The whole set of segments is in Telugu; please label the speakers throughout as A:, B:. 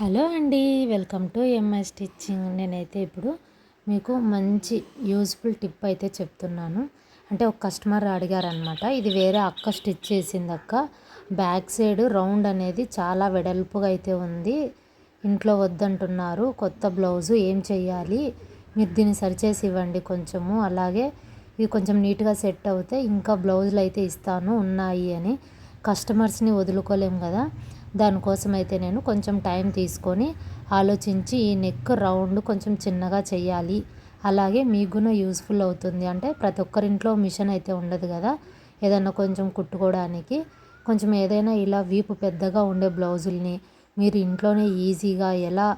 A: హలో అండి వెల్కమ్ టు ఎంఐ స్టిచ్చింగ్ నేనైతే ఇప్పుడు మీకు మంచి యూజ్ఫుల్ టిప్ అయితే చెప్తున్నాను. అంటే ఒక కస్టమర్ అడిగారనమాట ఇది వేరే అక్క స్టిచ్ చేసింది అక్క బ్యాక్ సైడ్ రౌండ్ అనేది చాలా వెడల్పుగా అయితే ఉంది. ఇంట్లో వద్దంటున్నారు. కొత్త బ్లౌజు ఏం చేయాలి మీరు దీన్ని సరిచేసి ఇవ్వండి కొంచెము. అలాగే ఇది కొంచెం నీట్గా సెట్ అవుతే ఇంకా బ్లౌజులు అయితే ఇస్తాను ఉన్నాయి అని కస్టమర్స్ని వదులుకోలేం కదా. దానికోసం అయితే నేను కొంచెం టైం తీసుకొని ఆలోచించి ఈ నెక్ రౌండ్ కొంచెం చిన్నగా చేయాలి అలాగే మీకు కూడా యూస్ఫుల్ అవుతుంది. అంటే ప్రతి ఒక్కరింట్లో మిషన్ అయితే ఉండదు కదా. ఏదైనా కొంచెం కుట్టుకోవడానికి కొంచెం ఏదైనా ఇలా వీపు పెద్దగా ఉండే బ్లౌజుల్ని మీరు ఇంట్లోనే ఈజీగా ఎలా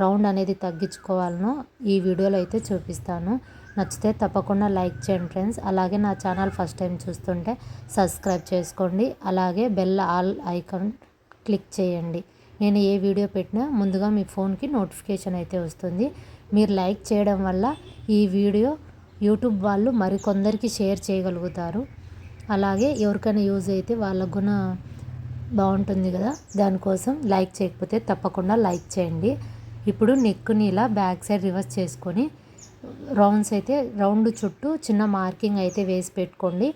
A: రౌండ్ అనేది తగ్గించుకోవాలనో ఈ వీడియోలో అయితే చూపిస్తాను. నచ్చితే తప్పకుండా లైక్ చేయండి ఫ్రెండ్స్. అలాగే నా ఛానల్ ఫస్ట్ టైం చూస్తుంటే సబ్స్క్రైబ్ చేసుకోండి. అలాగే బెల్ ఆల్ ఐకాన్ క్లిక్ చేయండి. నేను ఏ వీడియో పెట్టినా ముందుగా మీ ఫోన్కి నోటిఫికేషన్ అయితే వస్తుంది. మీరు లైక్ చేయడం వల్ల ఈ వీడియో యూట్యూబ్ వాళ్ళు మరికొందరికి షేర్ చేయగలుగుతారు. అలాగే ఎవరికైనా యూజ్ అయితే వాళ్ళకు కూడా బాగుంటుంది కదా దానికోసం లైక్ చేయకపోతే తప్పకుండా లైక్ చేయండి. ఇప్పుడు నెక్ని ఇలా బ్యాక్ సైడ్ రివర్స్ చేసుకొని రౌండ్స్ అయితే రౌండ్ చుట్టూ చిన్న మార్కింగ్ అయితే వేసి పెట్టుకోండి.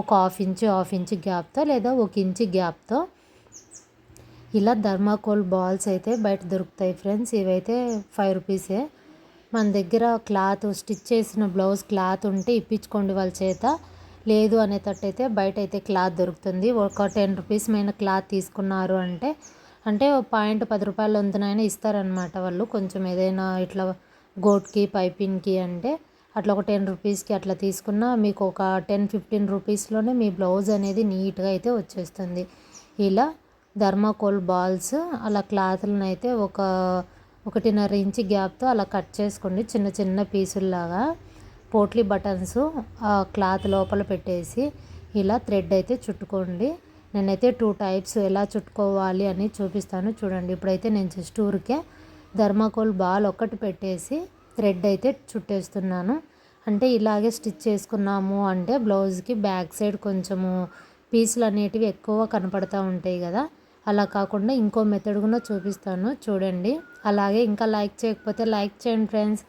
A: ఒక హాఫ్ ఇంచు హాఫ్ ఇంచు గ్యాప్తో లేదా ఒక ఇంచు గ్యాప్తో ఇలా ధర్మాకోల్ బాల్స్ అయితే బయట దొరుకుతాయి ఫ్రెండ్స్. ఇవైతే ఫైవ్ రూపీసే. మన దగ్గర క్లాత్ స్టిచ్ చేసిన బ్లౌజ్ క్లాత్ ఉంటే ఇప్పించుకోండి వాళ్ళ చేత. లేదు అనేటట్టు అయితే బయట అయితే క్లాత్ దొరుకుతుంది. ఒక టెన్ రూపీస్ మీద క్లాత్ తీసుకున్నారు అంటే అంటే పాయింట్ పది రూపాయల వంతునైనా ఇస్తారనమాట వాళ్ళు. కొంచెం ఏదైనా ఇట్లా గోట్కి పైపింగ్కి అంటే అట్లా ఒక టెన్ రూపీస్కి అట్లా తీసుకున్నా మీకు ఒక టెన్ ఫిఫ్టీన్ రూపీస్లోనే మీ బ్లౌజ్ అనేది నీట్గా అయితే వచ్చేస్తుంది. ఇలా ధర్మాకోల్ బాల్స్ అలా క్లాత్లను అయితే ఒక ఒకటిన్నర ఇంచి గ్యాప్తో అలా కట్ చేసుకోండి. చిన్న చిన్న పీసుల్లాగా పోట్లీ బటన్స్ ఆ క్లాత్ లోపల పెట్టేసి ఇలా థ్రెడ్ అయితే చుట్టుకోండి. నేనైతే టూ టైప్స్ ఎలా చుట్టుకోవాలి అని చూపిస్తాను చూడండి. ఇప్పుడైతే నేను జస్ట్ ఊరికే ధర్మాకోల్ బాల్ ఒకటి పెట్టేసి థ్రెడ్ అయితే చుట్టేస్తున్నాను. అంటే ఇలాగే స్టిచ్ చేసుకున్నాము అంటే బ్లౌజ్కి బ్యాక్ సైడ్ కొంచెము పీసులు అనేటివి ఎక్కువ కనపడతా ఉంటాయి కదా. అలా కాకుండా ఇంకో మెథడ్ కూడా చూపిస్తాను చూడండి. అలాగే ఇంకా లైక్ చేయకపోతే లైక్ చేయండి ఫ్రెండ్స్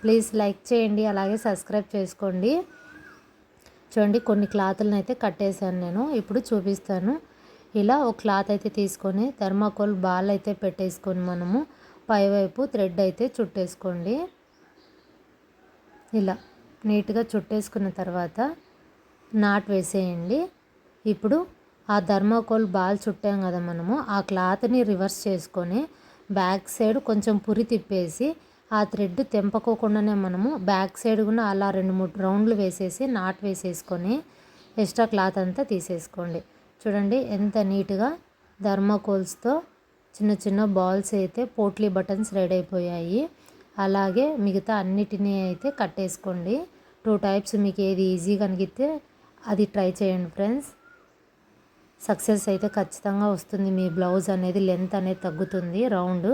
A: ప్లీజ్ లైక్ చేయండి అలాగే సబ్స్క్రైబ్ చేసుకోండి. చూడండి కొన్ని క్లాతులను అయితే కట్టేశాను నేను. ఇప్పుడు చూపిస్తాను. ఇలా ఒక క్లాత్ అయితే తీసుకొని థర్మాకోల్ బాల్ అయితే పెట్టేసుకొని మనము పైవైపు థ్రెడ్ అయితే చుట్టేసుకోండి. ఇలా నీట్గా చుట్టేసుకున్న తర్వాత నాట్ వేసేయండి. ఇప్పుడు ఆ థర్మాకోల్ బాల్ చుట్టాం కదా మనము ఆ క్లాత్ని రివర్స్ చేసుకొని బ్యాక్ సైడ్ కొంచెం పురి తిప్పేసి ఆ థ్రెడ్ తెంపకోకుండానే మనము బ్యాక్ సైడ్ కూడా అలా రెండు మూడు రౌండ్లు వేసేసి నాట్ వేసేసుకొని ఎక్స్ట్రా క్లాత్ అంతా తీసేసుకోండి. చూడండి ఎంత నీట్గా థర్మాకోల్స్తో చిన్న చిన్న బాల్స్ అయితే పోట్లీ బటన్స్ రెడీ అయిపోయాయి. అలాగే మిగతా అన్నిటినీ అయితే కట్టేసుకోండి. టూ టైప్స్ మీకు ఏది ఈజీగా అనిగితే అది ట్రై చేయండి ఫ్రెండ్స్. సక్సెస్ అయితే ఖచ్చితంగా వస్తుంది. మీ బ్లౌజ్ అనేది లెంత్ అనేది తగ్గుతుంది. రౌండ్.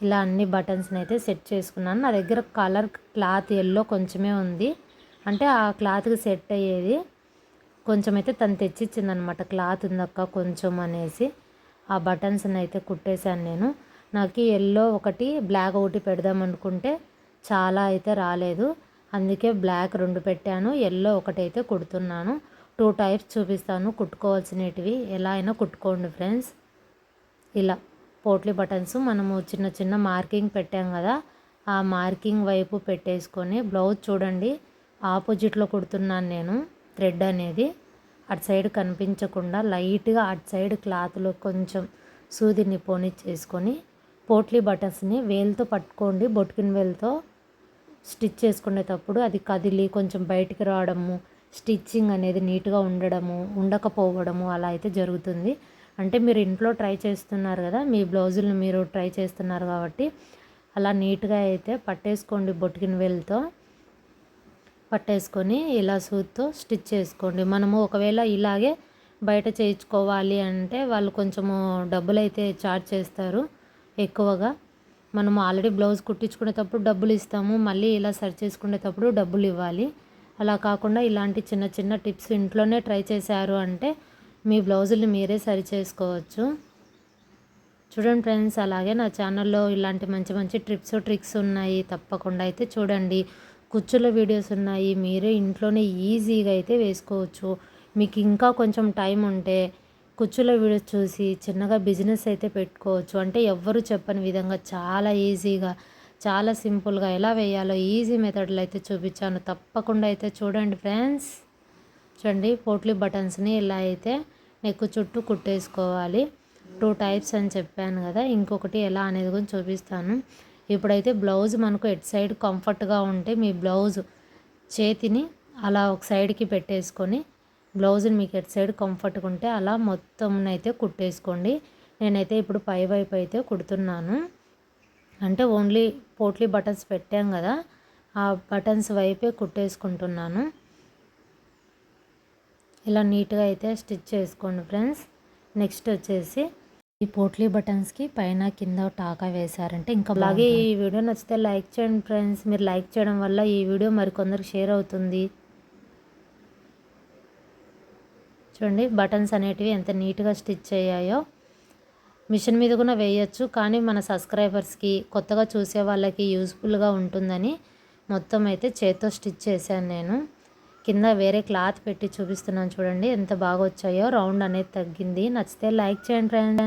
A: ఇలా అన్ని బటన్స్ని అయితే సెట్ చేసుకున్నాను. నా దగ్గర కలర్ క్లాత్ ఎల్లో కొంచెమే ఉంది. అంటే ఆ క్లాత్కి సెట్ అయ్యేది కొంచెం అయితే తను తెచ్చిచ్చిందనమాట. క్లాత్ ఉందక్క కొంచెం అనేసి. ఆ బటన్స్ని అయితే కుట్టేశాను నేను. నాకు ఎల్లో ఒకటి బ్లాక్ ఒకటి పెడదాం అనుకుంటే చాలా అయితే రాలేదు. అందుకే బ్లాక్ రెండు పెట్టాను. ఎల్లో ఒకటైతే కుడుతున్నాను. టూ టైప్స్ చూపిస్తాను. కుట్టుకోవాల్సినవి ఎలా అయినా కుట్టుకోండి ఫ్రెండ్స్. ఇలా పోట్లీ బటన్స్ మనము చిన్న చిన్న మార్కింగ్ పెట్టాం కదా ఆ మార్కింగ్ వైపు పెట్టేసుకొని బ్లౌజ్ చూడండి. ఆపోజిట్లో కుడుతున్నాను నేను థ్రెడ్ అనేది. అటు సైడ్ కనిపించకుండా లైట్గా అటు సైడ్ క్లాత్లో కొంచెం సూదిని పోనిచ్చేసుకొని పోట్లీ బటన్స్ని వేలుతో పట్టుకోండి. బొట్టుకిన వేలుతో స్టిచ్ చేసుకునేటప్పుడు అది కదిలి కొంచెం బయటికి రావడము స్టిచ్చింగ్ అనేది నీట్గా ఉండడము ఉండకపోవడము అలా అయితే జరుగుతుంది. అంటే మీరు ఇంట్లో ట్రై చేస్తున్నారు కదా మీ బ్లౌజులను మీరు ట్రై చేస్తున్నారు కాబట్టి అలా నీట్గా అయితే పట్టేసుకోండి బొట్టుకిన వేలుతో. పట్టేసుకొని ఇలా సూత్తో స్టిచ్ చేసుకోండి. మనము ఒకవేళ ఇలాగే బయట చేయించుకోవాలి అంటే వాళ్ళు కొంచెము డబ్బులు అయితే చార్జ్ చేస్తారు ఎక్కువగా. మనము ఆల్రెడీ బ్లౌజ్ కుట్టించుకునేటప్పుడు డబ్బులు ఇస్తాము మళ్ళీ ఇలా సర్చ్ చేసుకునేటప్పుడు డబ్బులు ఇవ్వాలి అలా కాకుండా ఇలాంటి చిన్న చిన్న టిప్స్ ఇంట్లోనే ట్రై చేశారు అంటే మీ బ్లౌజుల్ని మీరే సరి చేసుకోవచ్చు. చూడండి ఫ్రెండ్స్ అలాగే నా ఛానల్లో ఇలాంటి మంచి మంచి ట్రిప్స్ ట్రిక్స్ ఉన్నాయి. తప్పకుండా అయితే చూడండి. కుచ్చుల వీడియోస్ ఉన్నాయి. మీరే ఇంట్లోనే ఈజీగా అయితే వేసుకోవచ్చు. మీకు ఇంకా కొంచెం టైం ఉంటే కుచ్చుల వీడియోస్ చూసి చిన్నగా బిజినెస్ అయితే పెట్టుకోవచ్చు. అంటే ఎవ్వరు చెప్పని విధంగా చాలా ఈజీగా చాలా సింపుల్గా ఎలా వేయాలో ఈజీ మెథడ్లో అయితే చూపించాను. తప్పకుండా అయితే చూడండి ఫ్రెండ్స్. చూడండి పోట్లీ బటన్స్ని ఇలా అయితే నెక్ చుట్టూ కుట్టేసుకోవాలి. టూ టైప్స్ అని చెప్పాను కదా ఇంకొకటి ఎలా అనేది కూడా చూపిస్తాను. ఇప్పుడైతే బ్లౌజ్ మనకు ఎట్ సైడ్ కంఫర్ట్గా ఉంటే మీ బ్లౌజ్ చేతిని అలా ఒక సైడ్కి పెట్టేసుకొని బ్లౌజ్ని మీకు ఎట్ సైడ్ కంఫర్ట్గా ఉంటే అలా మొత్తం అయితే కుట్టేసుకోండి. నేనైతే ఇప్పుడు పై వైపు అయితే కుడుతున్నాను. అంటే ఓన్లీ పోట్లీ బటన్స్ పెట్టాం కదా ఆ బటన్స్ వైపే కుట్టేసుకుంటున్నాను. ఇలా నీట్గా అయితే స్టిచ్ చేసుకోండి ఫ్రెండ్స్. నెక్స్ట్ వచ్చేసి ఈ పోట్లీ బటన్స్కి పైన కింద టాకా వేశారంటే ఇంకా అలాగే ఈ వీడియో నచ్చితే లైక్ చేయండి ఫ్రెండ్స్. మీరు లైక్ చేయడం వల్ల ఈ వీడియో మరికొందరికి షేర్ అవుతుంది. చూడండి బటన్స్ అనేటివి ఎంత నీట్గా స్టిచ్ అయ్యాయో. మిషన్ మీద కూడా వేయచ్చు కానీ మన సబ్స్క్రైబర్స్కి కొత్తగా చూసే వాళ్ళకి యూస్ఫుల్గా ఉంటుందని మొత్తం అయితే చేత్తో స్టిచ్ చేశాను నేను. కింద వేరే క్లాత్ పెట్టి చూపిస్తున్నాను చూడండి ఎంత బాగా వచ్చాయో. రౌండ్ అనేది తగ్గింది. నచ్చితే లైక్ చేయండి ఫ్రెండ్